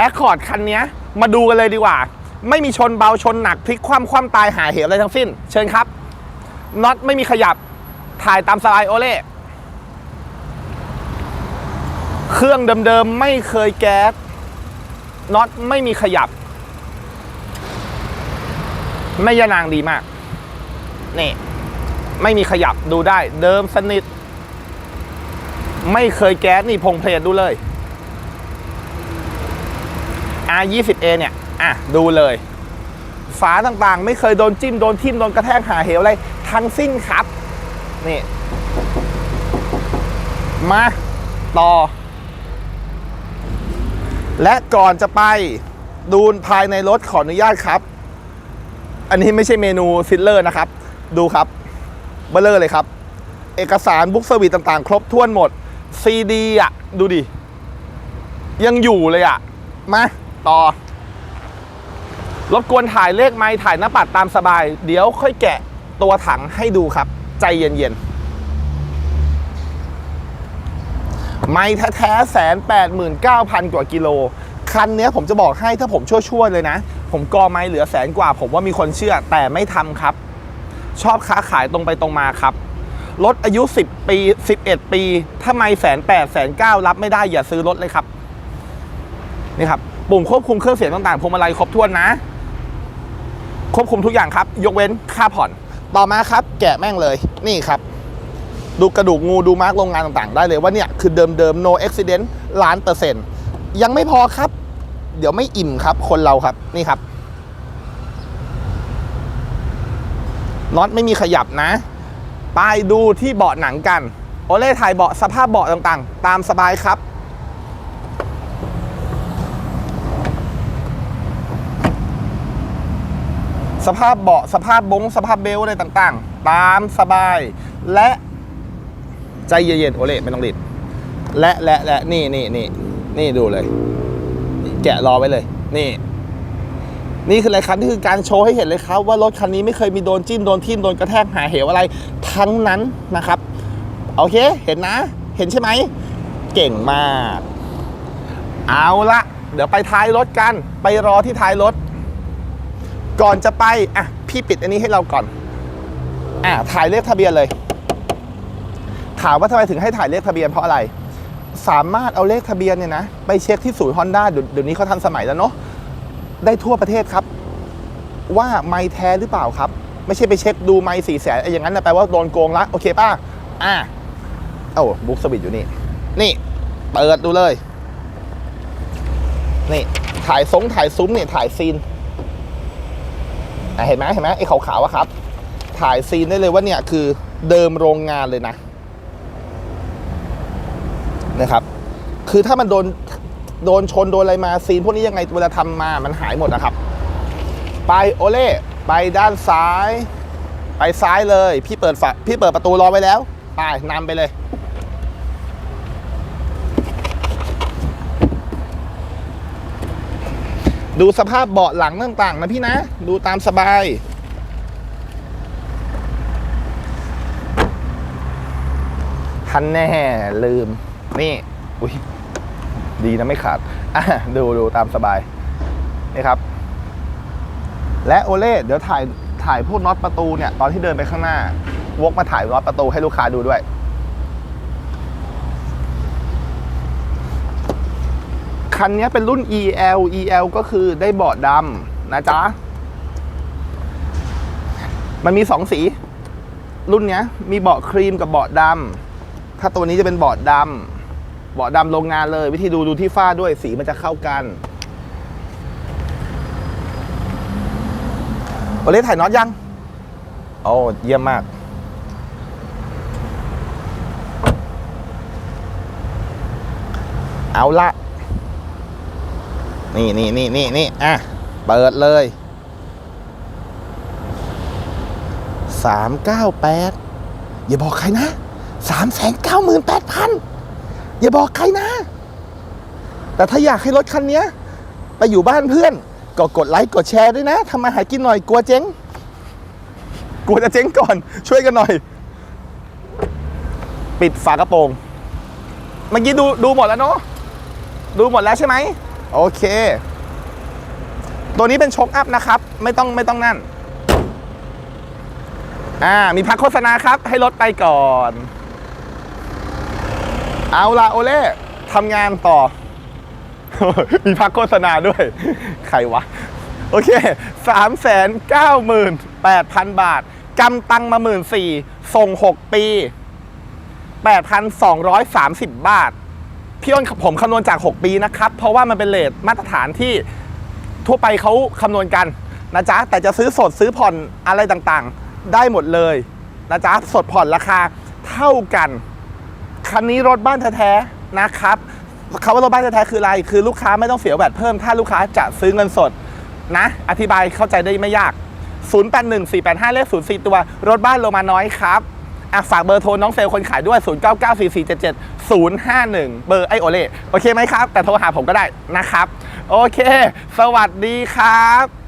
แอคคอร์ดคันนี้มาดูกันเลยดีกว่า ไม่มีชนเบาชนหนักพลิกคว่ำคว่ำตายหาเหวอะไรทั้งสิ้น เชิญครับน็อตไม่มีขยับถ่ายตามสไลด์โอเล่เครื่องเดิมๆไม่เคยแก๊สน็อตไม่มีขยับ ไม่ยานางดีมากนี่ไม่มีขยับดูได้เดิมสนิท ไม่เคยแก๊สนี่พงเพลทดูเลย R20A เนี่ยอะดูเลย ฝาต่างๆ ไม่เคยโดนจิ้มโดนทิ่มโดนกระแทกหาเหวอะไรทั้งสิ้นครับ นี่ มาต่อ และก่อนจะไปดูภายในรถขออนุญาตครับ อันนี้ไม่ใช่เมนูซิลเลอร์นะครับ ดูครับเบลเลอร์เลยครับ เอกสารบุ๊กเซอร์วิสต่างๆ ครบถ้วนหมดซีดีอะ ดูดิ ยังอยู่เลยอะ มา ต่อ รบกวนถ่ายเลขไม้ถ่ายหน้าปัดตามสบาย เดี๋ยวค่อยแกะตัวถังให้ดูครับ ใจเย็นๆ ไม้แท้ๆแสนแปดหมื่นเก้าพันกว่ากิโล คันเนี้ยผมจะบอกให้ถ้าผมชั่วๆเลยนะ ผมกอไม้เหลือแสนกว่า ผมว่ามีคนเชื่อแต่ไม่ทำครับ ชอบค้าขายตรงไปตรงมาครับรถอายุ 10 ปี 11 ปี ถ้าไม่แสนแปดแสนเก้ารับไม่ได้อย่าซื้อรถเลยครับ นี่ครับปุ่มควบคุมเครื่องเสียงต่างๆพวงมาลัยครบถ้วนนะ ควบคุมทุกอย่างครับ ยกเว้นค่าผ่อน ต่อมาครับ แกะแม่งเลยนี่ครับ ดูกระดูกงูดูมาร์กโรงงานต่างๆ ได้เลยว่าเนี่ยคือเดิมๆ no accident ล้านเปอร์เซ็นต์ยังไม่พอครับ เดี๋ยวไม่อิ่มครับ คนเราครับนี่ครับน็อตไม่มีขยับนะไปดูที่เบาะหนังกันโอเล่ถ่ายเบาะสภาพเบาะต่างๆ ตามสบายครับ สภาพเบาะสภาพบงสภาพเบลอะไรต่างๆ ตามสบาย และใจเย็นๆโอเล่ไม่ต้องรีบและและและนี่นี่นี่นี่ดูเลย แกะรอไว้เลย นี่ นี่คืออะไรครับนี่คือการโชว์ให้เห็นเลยครับ ว่ารถคันนี้ไม่เคยมีโดนจิ้มโดนทิ่มโดนกระแทกหาเหวอะไร ทั้งนั้นนะครับ โอเค เห็นนะ เห็นใช่ไหม เก่งมาก เอาละเดี๋ยวไปท้ายรถกัน ไปรอที่ท้ายรถ ก่อนจะไปอะพี่ปิดอันนี้ให้เราก่อนอะถ่ายเลขทะเบียนเลย ถามว่าทำไมถึงให้ถ่ายเลขทะเบียนเพราะอะไร สามารถเอาเลขทะเบียนเนี่ยนะไปเช็คที่ศูนย์ฮอนด้าเดี๋ยวนี้เขาทันสมัยแล้วเนาะได้ทั่วประเทศครับ ว่าไม่แท้หรือเปล่าครับ ไม่ใช่ไปเช็คดูไม่สี่แสนอย่างนั้นนะแปลว่าโดนโกงละโอเคป่ะอะเอ้าบุ๊กสวิตอยู่นี่ นี่เปิดดูเลย นี่ถ่ายซงถ่ายซุ้มเนี่ยถ่ายซีน เห็นไหมเห็นไหมไอ้ขาวๆอะครับ ถ่ายซีนได้เลยว่าเนี่ยคือเดิมโรงงานเลยนะนะครับ คือถ้ามันโดนโดนชนโดนอะไรมาซีนพวกนี้ยังไงเวลาทำมามันหายหมดนะครับ ไปโอเล่ไปด้านซ้าย ไปซ้ายเลย พี่เปิดฝาพี่เปิดประตูรอไว้แล้ว ไปนำไปเลย ดูสภาพเบาะหลังต่างๆ นะพี่นะ ดูตามสบาย ทันแน่ลืม นี่ อุ้ยดีนะไม่ขาดอะดูดูตามสบาย นี่ครับ และโอเล่เดี๋ยวถ่ายถ่ายพวกน็อตประตูเนี่ย ตอนที่เดินไปข้างหน้า วกมาถ่ายน็อตประตูให้ลูกค้าดูด้วย คันนี้เป็นรุ่น EL EL ก็คือได้เบาะดำนะจ๊ะ มันมีสองสี รุ่นเนี้ยมีเบาะครีมกับเบาะดำถ้าตัวนี้จะเป็นเบาะดำเบาะดำโรงงานเลย วิธีดูดูที่ฝ้าด้วยสีมันจะเข้ากันโอเล่ถ่ายน็อตยัง โอ้เยี่ยมมาก เอาละ นี่นี่นี่นี่นี่อะ เปิดเลยสามเก้าแปดอย่าบอกใครนะสามแสนเก้าหมื่นแปดพันอย่าบอกใครนะ แต่ถ้าอยากให้รถคันนี้ไปอยู่บ้านเพื่อน ก็กดไลค์กดแชร์ด้วยนะทำมาหากินหน่อยกลัวเจ๊งกลัวจะเจ๊งก่อน ช่วยกันหน่อย ปิดฝากระโปรงเมื่อกี้ดูดูหมดแล้วเนาะดูหมดแล้วใช่ไหม โอเค ตัวนี้เป็นโชคอัพนะครับ ไม่ต้องไม่ต้องนั่น อ่า มีพักโฆษณาครับ ให้รถไปก่อน เอาละโอเล่ทำงานต่อ มีพักโฆษณาด้วย ใครวะ โอเคสามแสนเก้าหมื่นแปดพันบาทกำตังมาหมื่นสี่ส่งหกปีแปดพันสองร้อยสามสิบบาท พี่อ้นผมคำนวณจาก 6 ปีนะครับ เพราะว่ามันเป็นเลทมาตรฐานที่ทั่วไปเขาคำนวณกันนะจ๊ะ แต่จะซื้อสดซื้อผ่อนอะไรต่างๆ ได้หมดเลยนะจ๊ะ สดผ่อนราคาเท่ากัน คันนี้รถบ้านแท้ๆนะครับคำว่ารถบ้านแท้ๆคืออะไร คือลูกค้าไม่ต้องเสียแวดเพิ่ม ถ้าลูกค้าจะซื้อเงินสดนะ อธิบายเข้าใจได้ไม่ยาก 081485 เลข04 ตัว รถบ้านโลมาน้อยครับ อะฝากเบอร์โทรน้องเซลคนขายด้วย 0994477051 เบอร์ไอโอเล่โอเคไหมครับ แต่โทรหาผมก็ได้นะครับ โอเค สวัสดีครับ